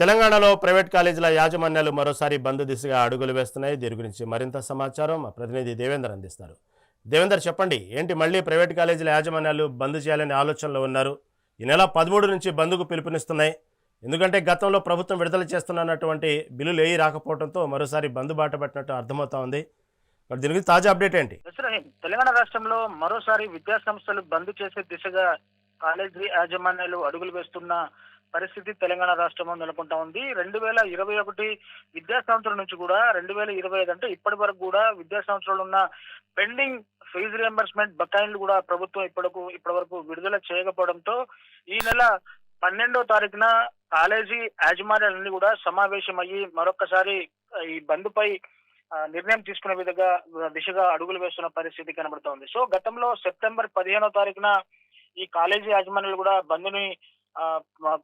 తెలంగాణలో ప్రైవేట్ కాలేజీల యాజమాన్యాలు మరోసారి బంద్ దిశగా అడుగులు వేస్తున్నాయి. దీని గురించి మరింత సమాచారం మా ప్రతినిధి దేవేందర్ అందిస్తారు. దేవేందర్ చెప్పండి ఏంటి మళ్ళీ ప్రైవేట్ కాలేజీల యాజమాన్యాలు బంద్ చేయాలనే ఆలోచనలో ఉన్నారు? ఈ నెల పదమూడు నుంచి బంద్కు పిలుపునిస్తున్నాయి. ఎందుకంటే గతంలో ప్రభుత్వం విడుదల చేస్తున్నటువంటి బిల్లులు ఏవి రాకపోవడంతో మరోసారి బంద్ బాట పట్టినట్టు అర్థమవుతా ఉంది. దీని గురించి తాజా అప్డేట్ ఏంటి? తెలంగాణ రాష్ట్రంలో మరోసారి విద్యాసంస్థలు బంద్ చేసే దిశగా కాలేజీ యాజమాన్యాలు అడుగులు వేస్తున్న పరిస్థితి తెలంగాణ రాష్ట్రంలో నెలకొంటా ఉంది. రెండు వేల ఇరవై ఒకటి విద్యా సంవత్సరం నుంచి కూడా రెండు వేల ఇరవై ఐదు అంటే ఇప్పటి వరకు కూడా విద్యా సంవత్సరంలో ఉన్న పెండింగ్ ఫీజు రియంబర్స్మెంట్ బకాయిలు కూడా ప్రభుత్వం ఇప్పటికు ఇప్పటి వరకు విడుదల చేయకపోవడంతో ఈ నెల పన్నెండో తారీఖున కాలేజీ యాజమాన్యాలన్నీ కూడా సమావేశమయ్యి మరొకసారి ఈ బంద్పై నిర్ణయం తీసుకునే విధంగా దిశగా అడుగులు వేస్తున్న పరిస్థితి కనబడుతోంది. సో గతంలో సెప్టెంబర్ పదిహేనో తారీఖున ఈ కాలేజీ యాజమాన్యాలు కూడా బంద్ని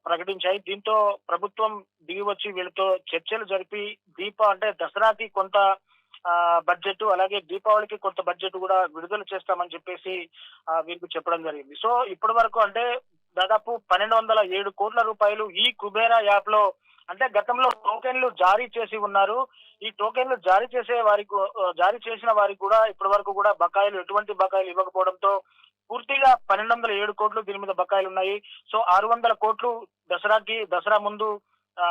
ప్రకటించాయి. దీంతో ప్రభుత్వం దిగి వచ్చి వీళ్ళతో చర్చలు జరిపి దీప అంటే దసరాకి కొంత బడ్జెట్ అలాగే దీపావళికి కొంత బడ్జెట్ కూడా విడుదల చేస్తామని చెప్పేసి వీరికి చెప్పడం జరిగింది. సో ఇప్పటి వరకు అంటే దాదాపు పన్నెండు వందల ఏడు కోట్ల రూపాయలు ఈ కుబేరా యాప్లో అంటే గతంలో టోకెన్లు జారీ చేసి ఉన్నారు. ఈ టోకెన్లు జారీ చేసే వారికి జారీ చేసిన వారికి కూడా ఇప్పటి వరకు కూడా బకాయిలు ఎటువంటి బకాయిలు ఇవ్వకపోవడంతో పూర్తిగా పన్నెండు వందల ఏడు కోట్లు దీని మీద బకాయిలు ఉన్నాయి. సో ఆరు వందల కోట్లు దసరాకి దసరా ముందు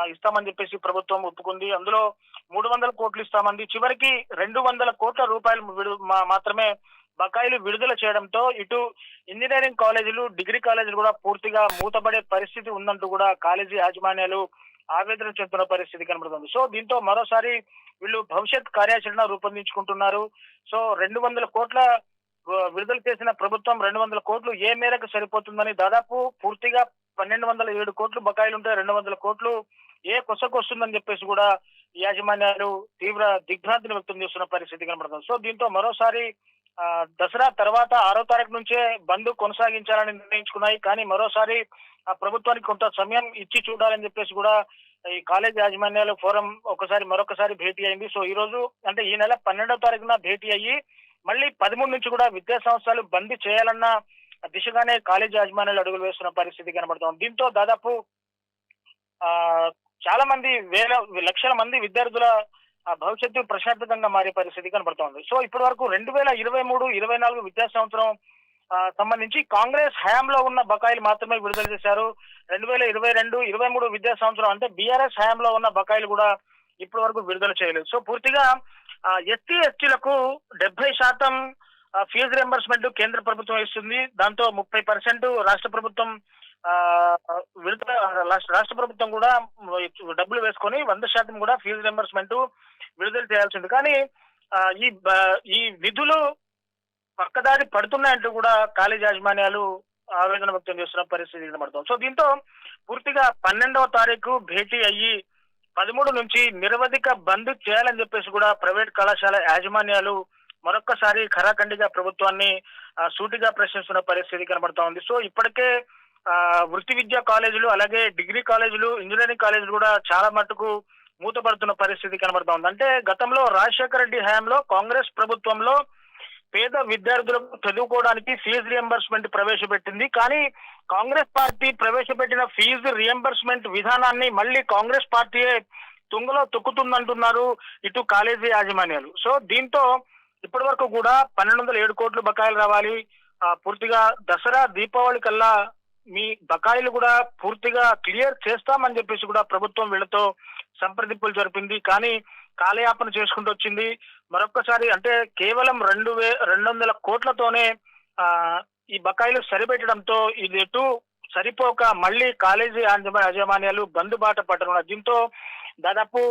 ఇస్తామని చెప్పేసి ప్రభుత్వం ఒప్పుకుంది. అందులో మూడు వందల కోట్లు ఇస్తామంది. చివరికి రెండు వందల కోట్ల రూపాయలు విడు- మా- మాత్రమే బకాయిలు విడుదల చేయడంతో ఇటు ఇంజనీరింగ్ కాలేజీలు డిగ్రీ కాలేజీలు కూడా పూర్తిగా మూతపడే పరిస్థితి ఉందంటూ కూడా కాలేజీ యాజమాన్యాలు ఆవేదన చెందుతున్న పరిస్థితి కనబడుతుంది. సో దీంతో మరోసారి వీళ్ళు భవిష్యత్ కార్యాచరణ రూపొందించుకుంటున్నారు. సో రెండు వందల కోట్ల విడుదల చేసిన ప్రభుత్వం రెండు వందల కోట్లు ఏ మేరకు సరిపోతుందని దాదాపు పూర్తిగా పన్నెండు వందల ఏడు కోట్లు బకాయిలు ఉంటే రెండు వందల కోట్లు ఏ కొసకు వస్తుందని చెప్పేసి కూడా యాజమాన్యాలు తీవ్ర దిగ్భ్రాంతిని వ్యక్తం చేస్తున్న పరిస్థితి కనబడుతుంది. సో దీంతో మరోసారి ఆ, దసరా తర్వాత ఆరో తారీఖు నుంచే బంద్ కొనసాగించాలని నిర్ణయించుకున్నాయి. కానీ మరోసారి ఆ ప్రభుత్వానికి కొంత సమయం ఇచ్చి చూడాలని చెప్పేసి కూడా ఈ కాలేజ్ యాజమాన్యాలు ఫోరం ఒకసారి మరొకసారి భేటీ అయింది. సో ఈ రోజు అంటే ఈ నెల పన్నెండవ తారీఖున భేటీ అయ్యి మళ్ళీ పదమూడు నుంచి కూడా విద్యా సంస్థలు బంద్ చేయాలన్న దిశగానే కాలేజ్ యాజమాన్యాలు అడుగులు వేస్తున్న పరిస్థితి కనబడుతోంది. దీంతో దాదాపు ఆ చాలా మంది వేల లక్షల మంది విద్యార్థుల భవిష్యత్తు ప్రశాంతకంగా మారే పరిస్థితి కనబడుతోంది. సో ఇప్పటి వరకు రెండు వేల ఇరవై మూడు ఇరవై నాలుగు విద్యా సంవత్సరం సంబంధించి కాంగ్రెస్ హయాంలో ఉన్న బకాయిలు మాత్రమే విడుదల చేశారు. రెండు వేల ఇరవై రెండు ఇరవై మూడు విద్యా సంవత్సరం అంటే బీఆర్ఎస్ హయాంలో ఉన్న బకాయిలు కూడా ఇప్పటి వరకు విడుదల చేయలేదు. సో పూర్తిగా ఎస్టీ ఎస్టీలకు డెబ్బై శాతం ఫీజు రియంబర్స్మెంట్ కేంద్ర ప్రభుత్వం ఇస్తుంది. దాంతో ముప్పై పర్సెంట్ రాష్ట్ర ప్రభుత్వం ఆ, రాష్ట్ర రాష్ట్ర ప్రభుత్వం కూడా డబ్బులు వేసుకొని వంద శాతం కూడా ఫీజు రియంబర్స్మెంట్ విడుదల చేయాల్సి ఉంది కానీ ఈ ఈ విధులు పక్కదారి పడుతున్నాయంటూ కూడా కాలేజ్ యాజమాన్యాలు ఆవేదన వ్యక్తం చేస్తున్న పరిస్థితి కనబడుతుంది. సో దీంతో పూర్తిగా పన్నెండవ తారీఖు భేటీ అయ్యి పదమూడు నుంచి నిరవధిక బంద్ చేయాలని చెప్పేసి కూడా ప్రైవేట్ కళాశాల యాజమాన్యాలు మరొక్కసారి ఖరాఖండిగా ప్రభుత్వాన్ని సూటిగా ప్రశ్నిస్తున్న పరిస్థితి కనబడతా ఉంది. సో ఇప్పటికే వృత్తి విద్యా కాలేజీలు అలాగే డిగ్రీ కాలేజీలు ఇంజనీరింగ్ కాలేజీలు కూడా చాలా మటుకు మూతపడుతున్న పరిస్థితి కనబడతా ఉంది. అంటే గతంలో రాజశేఖర రెడ్డి హయాంలో కాంగ్రెస్ ప్రభుత్వంలో పేద విద్యార్థులకు చదువుకోవడానికి ఫీజు రియంబర్స్మెంట్ ప్రవేశపెట్టింది. కానీ కాంగ్రెస్ పార్టీ ప్రవేశపెట్టిన ఫీజు రియంబర్స్మెంట్ విధానాన్ని మళ్ళీ కాంగ్రెస్ పార్టీయే తుంగలో తొక్కుతుందంటున్నారు ఇటు కాలేజీ యాజమాన్యాలు. సో దీంతో ఇప్పటి వరకు కూడా పన్నెండు వందల ఏడు కోట్లు బకాయిలు రావాలి. ఆ, పూర్తిగా దసరా దీపావళి కల్లా మీ బకాయిలు కూడా పూర్తిగా క్లియర్ చేస్తామని చెప్పేసి కూడా ప్రభుత్వం వీళ్ళతో సంప్రదింపులు జరిపింది. కానీ కాలయాపన చేసుకుంటూ వచ్చింది. మరొకసారి అంటే కేవలం రెండు వే రెండు వందల కోట్లతోనే ఆ ఈ బకాయిలు సరిపెట్టడంతో ఇది ఎటు సరిపోక మళ్ళీ కాలేజీ యాజమాన్యాలు బందుబాట పట్టనున్నారు దీంతో దాదాపు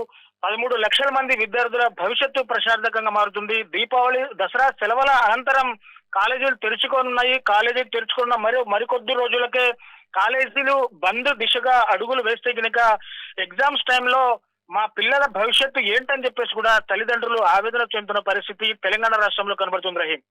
పదమూడు లక్షల మంది విద్యార్థుల భవిష్యత్తు ప్రశాంతకంగా మారుతుంది. దీపావళి దసరా సెలవుల అనంతరం కాలేజీలు తెరుచుకోనున్నాయి. కాలేజీలు తెరుచుకున్న మరి మరికొద్ది రోజులకే కాలేజీలు బంద్ దిశగా అడుగులు వేస్తే కనుక ఎగ్జామ్స్ టైంలో మా పిల్లల భవిష్యత్తు ఏంటని చెప్పేసి కూడా తల్లిదండ్రులు ఆవేదన చెందుతున్న పరిస్థితి తెలంగాణ రాష్ట్రంలో కనబడుతుంది రహీం.